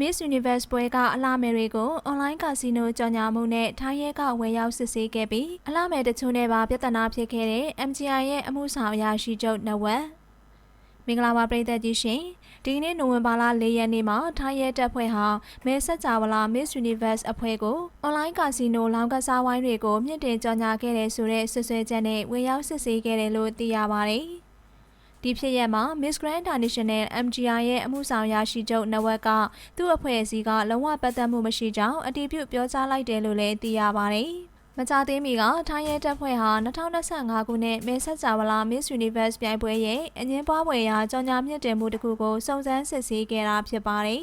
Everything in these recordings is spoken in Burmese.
Miss Universe ပွဲကအလှမယ်တွေကိုအွန်လိုင်းကာစီနိုကြော်ညာမှုနဲ့ထိုင်းရဲကဝယ်ရောက်စစ်ဆေးခဲ့ပြီးအလှမယ်တချို့နဲ့ပါပြဿနာဖြစ်ခဲ့တဲ့ MGI ရဲ့အမှုဆောင်အရာရှိချုပ်နဝက်မင်္ဂလာပါပရိသတ်ကြီးရှင်ဒီနေ့နိုဝင်ဘာလ၄ရက်နေ့မှာထိုင်းရဲတပ်ဖွဲ့ဟာမဲဆက်ကြဝလာ Miss Universe အဖွဲ့ကိုအွန်လိုင်းကာစီနိုလောင်းကစားဝိုင်းတွေကိုမြင့်တင်ကြော်ညာခဲ့တဲ့ဆိုတဲ့ဆွဆွဲချက်နဲ့ဝယ်ရောက်စစ်ဆေးခဲ့တယ်လို့သိရပါတယ် ဒီဖြစ်ရက်မှာ Miss Grand International MGI ရဲ့အမှုဆောင်ရရှိချုပ်နဝက်ကသူ့အဖွဲ့အစည်းကလုံးဝပတ်သက်မှုမရှိကြောင်းအတည်ပြုပြောကြားလိုက်တယ်လို့လည်းသိရပါတယ်။မကြသေးမီကထိုင်းရဲတပ်ဖွဲ့ဟာ2025ခုနှစ်မဲဆက်ဂျာဝလာ Miss Universe ပြိုင်ပွဲရဲ့အငင်းပွားပွဲရာကြောင်ညာမြင့်တင်မှုတစ်ခုကိုစုံစမ်းစစ်ဆေးခဲ့တာဖြစ်ပါတယ်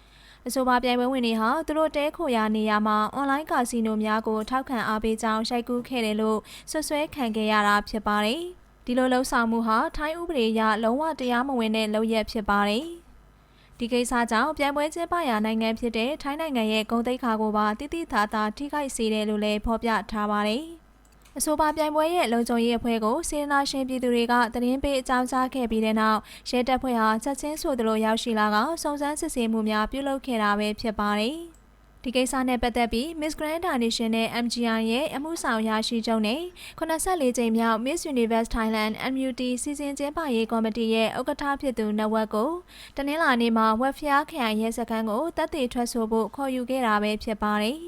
။အဆိုပါပြိုင်ပွဲဝင်တွေဟာသူတို့တဲခိုရာနေရာမှာအွန်လိုင်းကာစီနိုများကိုထောက်ခံအားပေးကြောင်းရှိုက်ကူးခဲ့တယ်လို့ဆွဆွဲခံခဲ့ရတာဖြစ်ပါတယ်။ ဒီလိုလှုံ့ဆော်မှုဟာထိုင်းဥပဒေအရလုံးဝတရားမဝင်တဲ့လုပ်ရက်ဖြစ်ပါတယ်။ဒီကိစ္စကြောင့်ပြန်ပွဲကျင်းပရာနိုင်ငံဖြစ်တဲ့ထိုင်းနိုင်ငံရဲ့ဂုဏ်သိက္ခာကိုပါတိတိသာသာထိခိုက်စေတယ်လို့လည်းဖော်ပြထားပါတယ်။အဆိုပါပြိုင်ပွဲရဲ့လုံခြုံရေးအဖွဲ့ကိုစေနာရှင်ပြည်သူတွေကသတင်းပေးအကြောင်းကြားခဲ့ပြီးတဲ့နောက်ရဲတပ်ဖွဲ့ဟာချက်ချင်းဆိုသလိုရောက်ရှိလာကစုံစမ်းစစ်ဆေးမှုများပြုလုပ်ခဲ့တာပဲဖြစ်ပါတယ်။ ဒီကိစ္စနဲ့ပတ်သက်ပြီး Miss Grand International နဲ့ MGI ရဲ့အမှုဆောင်ရရှိချုပ်နဲ့84ကြိမ်မြောက် Miss Universe Thailand MUT စီစဉ်ကျင်းပရေးကော်မတီရဲ့ဥက္ကဋ္ဌဖြစ်သူနဝက်ကိုတနင်္လာနေ့မှာဝက်ဖျားခရိုင်ရဲစခန်းကိုတပ်တွေထွက်ဆိုဖို့ခေါ်ယူခဲ့တာပဲဖြစ်ပါတယ်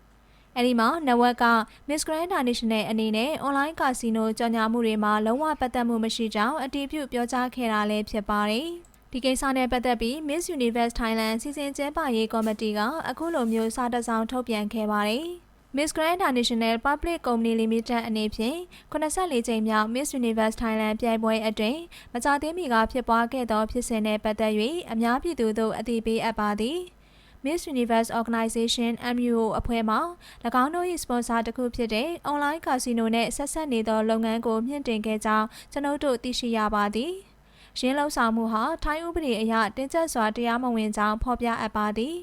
။အဲဒီမှာနဝက်က Miss Grand International အနေနဲ့ online casino ကြော်ညာမှုတွေမှာလုံးဝပတ်သက်မှုမရှိကြောင်းအတည်ပြုပြောကြားခဲ့တာလည်းဖြစ်ပါတယ်။ ဒီကိစ္စနဲ့ပတ်သက်ပြီး Miss Universe Thailand စီစဉ်ကျင်းပရေးကော်မတီကအခုလိုမျိုးစာတစောင်ထုတ်ပြန်ခဲ့ပါတယ်။ Miss Grand International Public Company Limited အနေဖြင့်84ကြိမ်မြောက် Miss Universe Thailand ပြိုင်ပွဲအတွင်းမကြသေးမီကဖြစ်ပွားခဲ့သောဖြစ်စဉ်နဲ့ပတ်သက်၍အများပြည်သူတို့အသိပေးအပ်ပါသည်။ Miss Universe Organization MUO အဖွဲ့မှ၎င်းတို့၏စပွန်ဆာတစ်ခုဖြစ်တဲ့ online casino နဲ့ဆက်ဆက်နေသောလုပ်ငန်းကိုမြင့်တင်ခဲ့ကြောင်းကျွန်ုပ်တို့သိရှိရပါသည်။ ရင်းလုံဆောင်မှုဟာထိုင်းဥပဒေအရတင်းကျပ်စွာတရားမဝင်ကြောင်းဖော်ပြအပ်ပါသည်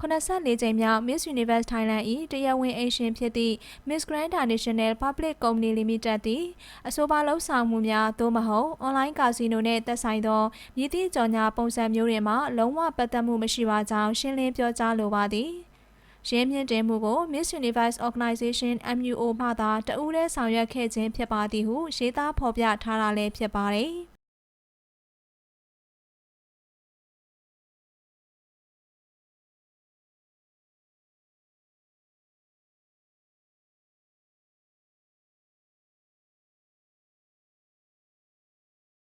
84ကြိမ်မြောက် Miss Universe Thailand ၏တရားဝင်အိမ်ရှင်ဖြစ်သည့် Miss Grand International Public Company Limited သည်အဆိုပါလှုပ်ဆောင်မှုများသို့မဟုတ်အွန်လိုင်းကာစီနိုနှင့်သက်ဆိုင်သောမြည်သည့်ကြော်ညာပုံစံမျိုးတွေမှာလုံးဝပတ်သက်မှုမရှိပါကြောင်းရှင်းလင်းပြောကြားလိုပါသည်ရင်းမြင့်တင်မှုကို Miss Universe Organization MUO မှသာတဦးတည်းဆောင်ရွက်ခဲ့ခြင်းဖြစ်ပါသည်ဟုရေးသားဖော်ပြထားတာလည်းဖြစ်ပါတယ်။